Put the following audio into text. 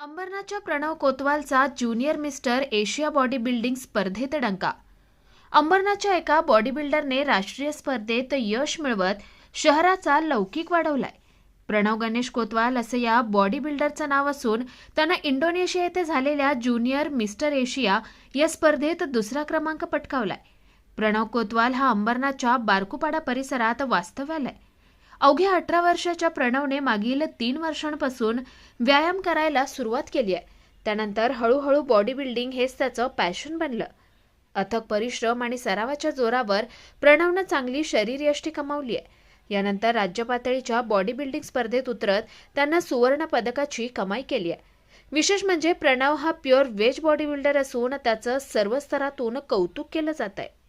अंबरनाथच्या Pranav कोतवालचा junior mister Asia body building स्पर्धेत डंका. अंबरनाथच्या एका बॉडी बिल्डरने राष्ट्रीय स्पर्धेत यश मिळवत शहराचा लौकिक वाढवलाय. प्रणव गणेश कोतवाल असं या बॉडी बिल्डरचं नाव असून त्यानं इंडोनेशिया येथे झालेल्या ज्युनियर मिस्टर एशिया या स्पर्धेत दुसरा क्रमांक पटकावलाय. प्रणव कोतवाल हा अंबरनाथच्या बारकुपाडा परिसरात वास्तव्याला आहे. अवघ्या अठरा वर्षाच्या प्रणवने मागील तीन वर्षांपासून व्यायाम करायला सुरुवात केली आहे. त्यानंतर हळूहळू बॉडी बिल्डिंग हेच त्याचं पॅशन बनलं. अथक परिश्रम आणि सरावाच्या जोरावर प्रणवनं चांगली शरीरयष्टी कमावली आहे. यानंतर राज्य पातळीच्या बॉडी बिल्डिंग स्पर्धेत उतरत त्यांना सुवर्ण पदकाची कमाई केली आहे. विशेष म्हणजे प्रणव हा प्युअर वेज बॉडी बिल्डर असून त्याचं सर्व स्तरातून कौतुक केलं जात आहे.